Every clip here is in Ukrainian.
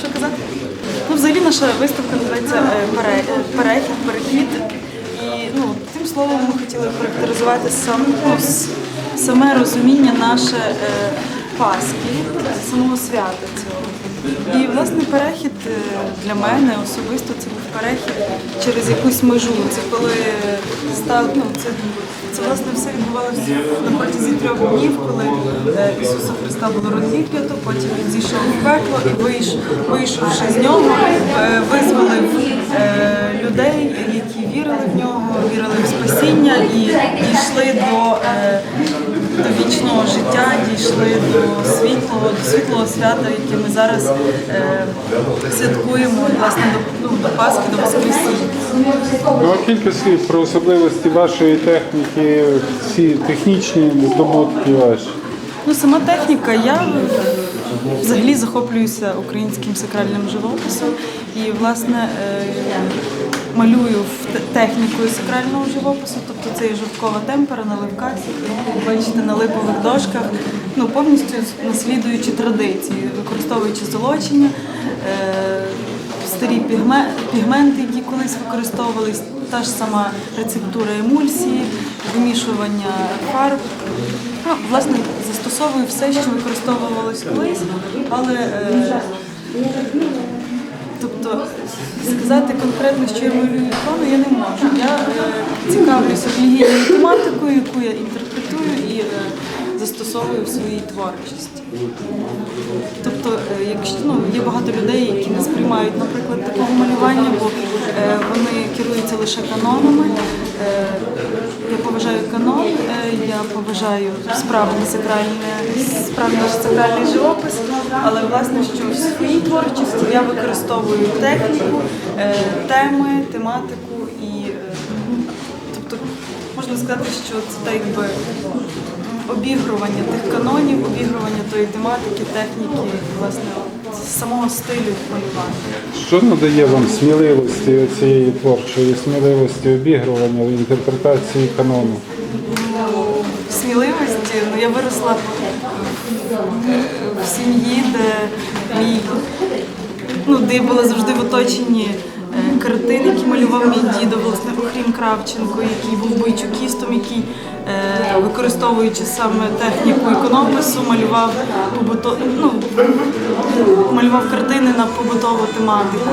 що казати? Ну, взагалі наша виставка називається е, е, перехід, перехід. І ну, тим словом ми хотіли характеризувати сам, ну, саме розуміння наше е, Пасхи, самого свята цього. І власне перехід е, для мене особисто це був перехід через якусь межу. Це коли став, ну, це, це власне все відбувалося на протязі трьох днів, коли е, Ісуса Христа було розіп'ято, потім він зійшов в пекло і вийш, вийшовши з нього, е, визволив людей, які вірили в нього, вірили в спасіння і дійшли е, до вічного життя, дійшли до світлого, до світлого свята, яке ми зараз е, святкуємо власне до, ну, до Пасхи, до Воскресіння. Ну, а кілька слів про особливості вашої техніки, ці технічні здобутки ваші. Ну, сама техніка, я взагалі захоплююся українським сакральним живописом і, власне, е, малюю в те- технікою сакрального живопису, тобто це і жовткова темпера на левках, бачите, на липових дошках, ну, повністю наслідуючи традиції, використовуючи золочення. е, Старі пігме- пігменти, які колись використовувались, та ж сама рецептура емульсії, вимішування фарб. Ну, власне, застосовую все, що використовувалось колись, але е, тобто сказати конкретно, що я малюю ікону, я не можу. Я е, цікавлюся релігійною тематикою, яку я інтерпретую і е, застосовую в своїй творчості. Тобто, е, якщо ну, є багато людей, які не сприймають, наприклад, такого малювання, бо е, вони керуються лише канонами. Е, я поважаю канон, е, я поважаю справжній сакральне, справжній сакральний живопис, але власне, що в своїй творчості я використовую техніку, е, теми, тематику і тобто можна сказати, що це так якби обігрування тих канонів, обігрування тої тематики, техніки, власне, самого стилю малювання. Що надає вам сміливості цієї творчої сміливості обігрування інтерпретації канону? Сміливості, ну я виросла в сім'ї, де мій ну, де я була завжди в оточенні е, картин, які малював мій дідо, власне, Охрім Кравченко, який був бойчукістом, який, е, використовуючи саме техніку іконопису, малював побуто... ну, малював картини на побутову тематику.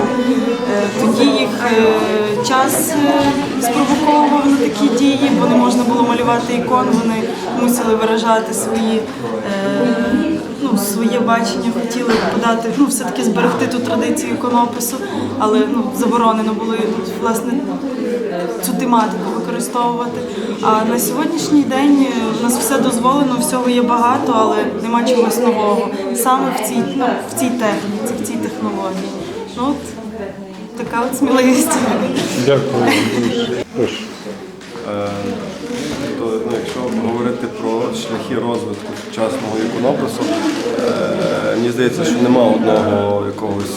Е, Тоді їх е, час е, спровоковував на такі дії, бо не можна було малювати ікон, вони мусили виражати свої. е, Ну, своє бачення хотіли подати, ну все-таки зберегти ту традицію іконопису, але ну, заборонено було власне цю тематику використовувати. А на сьогоднішній день е, у нас все дозволено, всього є багато, але нема чогось нового. Саме в цій, ну, в цій техніці, в цій технології. Ну от така от сміливість. Дякую. Е, То, ну, якщо говорити про шляхи розвитку сучасного іконопису, е, мені здається, що нема одного якогось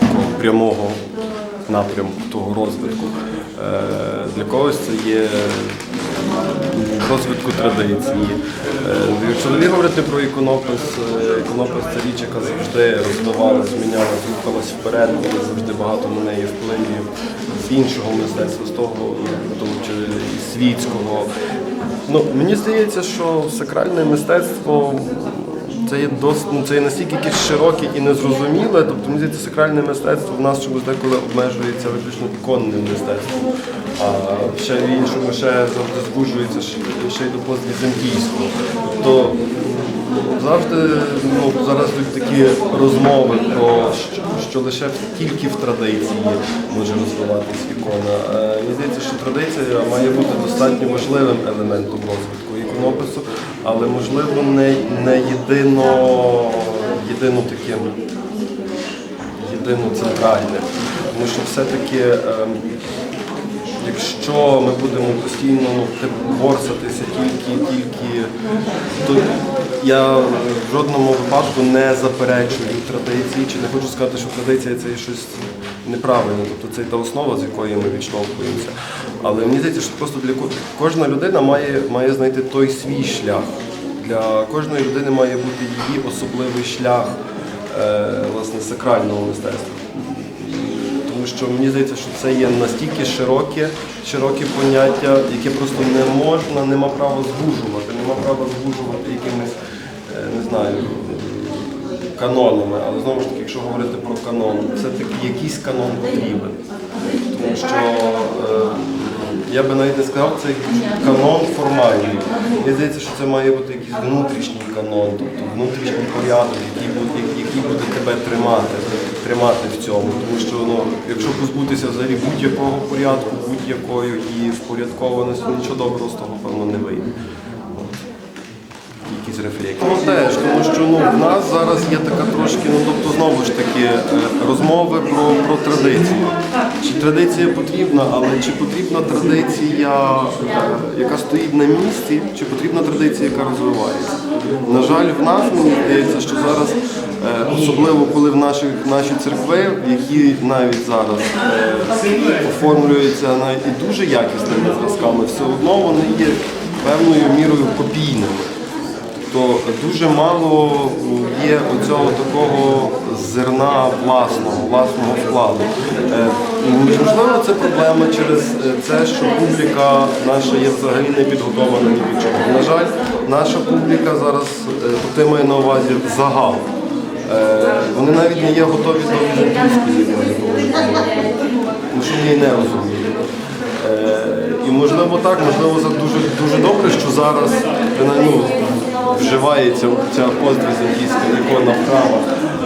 такого прямого напрямку того розвитку. Е, Для когось це є розвитку традиції. Е, Якщо взагалі говорити про іконопис, е, іконопис це річ, яка завжди розвивалась, змінялась, рухалась вперед, було завжди багато на неї впливів з іншого мистецтва, з того, чи і світського. Ну, мені здається, що сакральне мистецтво це є досить, ну, це є настільки якесь широке і незрозуміле. Тобто, мені здається, сакральне мистецтво в нас чомусь деколи обмежується виключно іконним мистецтвом. А ще в іншому ще завжди звужується ще, й до поствізантійського. Тобто завжди ну, зараз йдуть такі розмови про що, що лише тільки в традиції може розвиватись ікона. Е, Мені здається, що традиція має бути достатньо важливим елементом розвитку іконопису, але можливо не, не єдино, єдино таким єдино центральним. Тому що все-таки, ем, якщо ми будемо постійно ну, борсатися тільки, тільки, то я в жодному випадку не заперечую традиції, чи не хочу сказати, що традиція це щось неправильне, тобто це та основа, з якої ми відштовхуємося. Але мені здається, що просто для ко- кожна людина має, має знайти той свій шлях. Для кожної людини має бути її особливий шлях е, власне, сакрального мистецтва. Тому що мені здається, що це є настільки широке, широке поняття, яке просто не можна, нема права звужувати, нема права звужувати якимись, е, не знаю, канонами. Але знову ж таки, якщо говорити про канон, все-таки якийсь канон потрібен. Тому що е, я би навіть не сказав, це канон формальний. Мені здається, що це має бути якийсь внутрішній канон, тобто внутрішній порядок, який буде, який буде тебе тримати, тримати в цьому. Тому що ну, якщо позбутися взагалі будь-якого порядку, будь-якої і впорядкованості, нічого доброго з того, певно, не вийде. Якісь рефлексії. Ну теж, тому що ну, в нас зараз є така трошки, ну тобто знову ж таки е, розмови про, про традицію. Чи традиція потрібна, але чи потрібна традиція, е, яка стоїть на місці, чи потрібна традиція, яка розвивається? На жаль, в нас мені здається, що зараз, е, особливо коли в наших наші церкви, які навіть зараз оформлюються навіть і дуже якісними зразками, все одно вони є певною мірою копійними то дуже мало є оцього такого зерна власного, власного вкладу. Е, Можливо, це проблема через е, це, що публіка наша є взагалі не підготовлена ні під чого. На жаль, наша публіка зараз, е, тобто маю на увазі загал. Е, Вони навіть не є готові до візантійської тому що вони не розуміють. І можливо так, можливо, це дуже дуже добре, що зараз принаймні, ну, вживається ця поствізантійська ікона в храмах.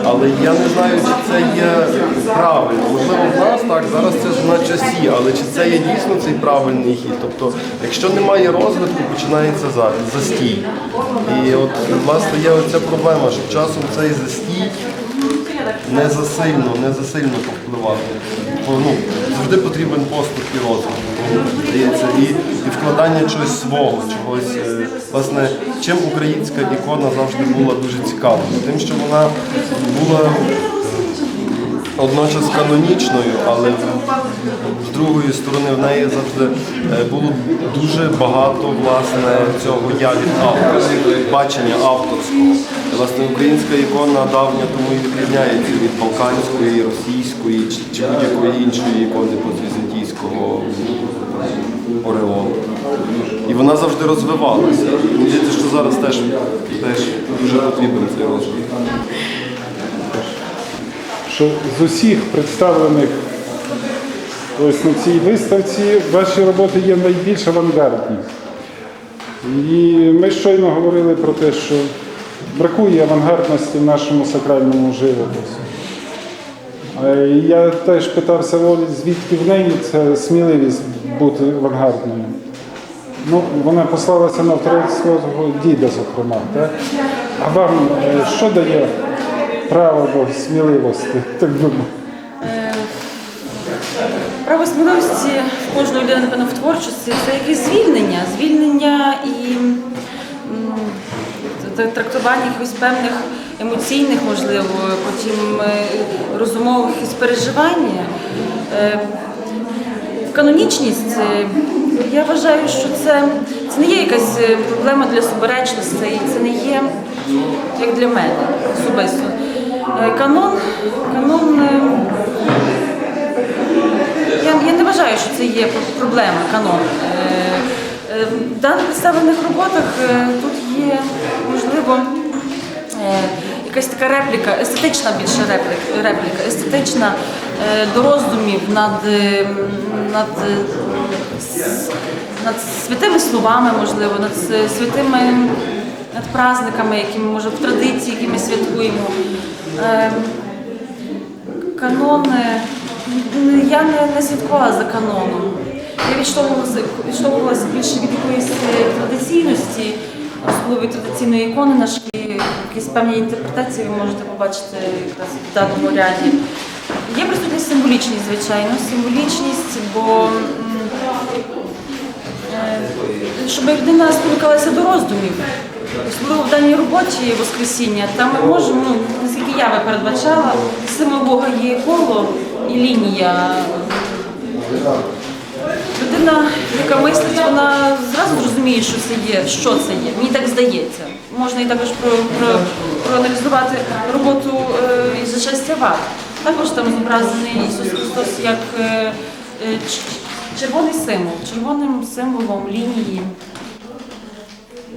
Але я не знаю, чи це є правильно. Можливо, в нас так, зараз це на часі, але чи це є дійсно цей правильний хід? Тобто, якщо немає розвитку, починається за- застій. І от власне є оця проблема, що часом цей застій не засильно, не засильно повпливати. Ну, завжди потрібен поступ і розвиток. Здається, і, і вкладання чогось свого, чогось. е, Власне, чим українська ікона завжди була дуже цікавою? Тим, що вона була одночас канонічною, але з другої сторони в неї завжди е, було дуже багато власне цього я від авторського, бачення авторського. Власне, українська ікона давня тому і відрізняється від балканської, російської чи, будь-якої іншої ікони позвізантійського ореолу. І вона завжди розвивалася. Здається, що зараз теж, теж дуже потрібен цей розвиток. що з усіх представлених ось на цій виставці ваші роботи є найбільш авангардні. І ми щойно говорили про те, що бракує авангардності в нашому сакральному живописі. Е, Я теж питався Олі, звідки в неї ця сміливість бути авангардною. Ну, вона послалася на свого діда, зокрема. Так? А вам е, що дає право до сміливості, так думаю? Право сміливості кожної людини, напевно, в творчості це якесь звільнення, звільнення і трактування якихось певних емоційних, можливо, потім е, розумових якісь переживань. Е, Канонічність, е, я вважаю, що це, це не є якась проблема для суперечностей, це не є як для мене особисто. Канон, канон я, я не вважаю, що це є проблема канон. В даних представлених роботах тут можливо, е, якась така репліка, естетична більше репліка, репліка естетична е, до роздумів над, е, над, над святими словами, можливо, над святими над праздниками, які ми може в традиції, які ми святкуємо. Канон, е, я не, не слідкувала за каноном. Я відштовхувалася, більше від якоїсь традиційності, особливо традиційної ікони на шкілі, якісь певні інтерпретації ви можете побачити якраз в даному ряді. Є присутність символічність, звичайно, символічність, бо е, щоб людина спілкувалася до роздумів. Особливо в даній роботі Воскресіння, там ми можемо, ну, наскільки я би передбачала, символ Бога є коло і лінія. Людина, яка мислить, вона зразу зрозуміє, що це є, що це є. Мені так здається. Можна і також про, про проаналізувати роботу е, і зачастя ват. Також там зображений Ісус Христос як е, е, червоний символ, червоним символом лінії,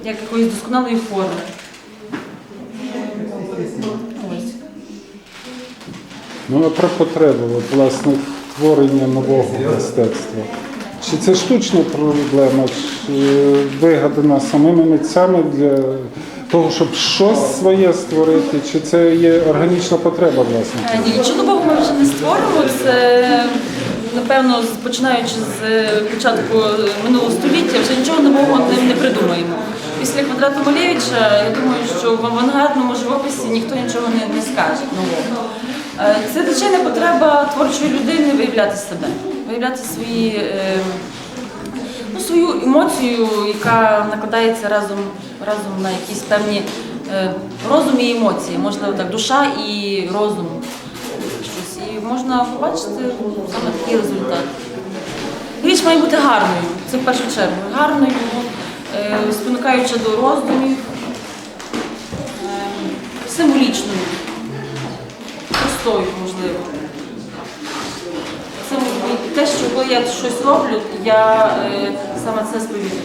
як якоїсь досконалої форми. Ну, про потребу, от, власне, творення нового мистецтва. Чи це штучна проблема, чи вигадана самими митцями для того, щоб щось своє створити, чи це є органічна потреба, власне? Е, Ні, нічого нового ми вже не створимо. Це напевно, починаючи з е, початку минулого століття, вже нічого нового не, придумаємо. Після квадрату Малевича, я думаю, що в авангардному живописі ніхто нічого не, не скаже нового. Е, Це звичайна потреба творчої людини виявляти себе, виявляти свої. е, ну, свою емоцію, яка накладається разом, разом на якісь певні е, розум і емоції, можливо, так, душа і розум. Щось. І можна побачити саме такий результат. Річ має бути гарною, це в першу чергу. Гарною, е, спонукаючи до роздумів, символічною, простою, можливо. Те, що коли я щось роблю, я е, саме це сповідую.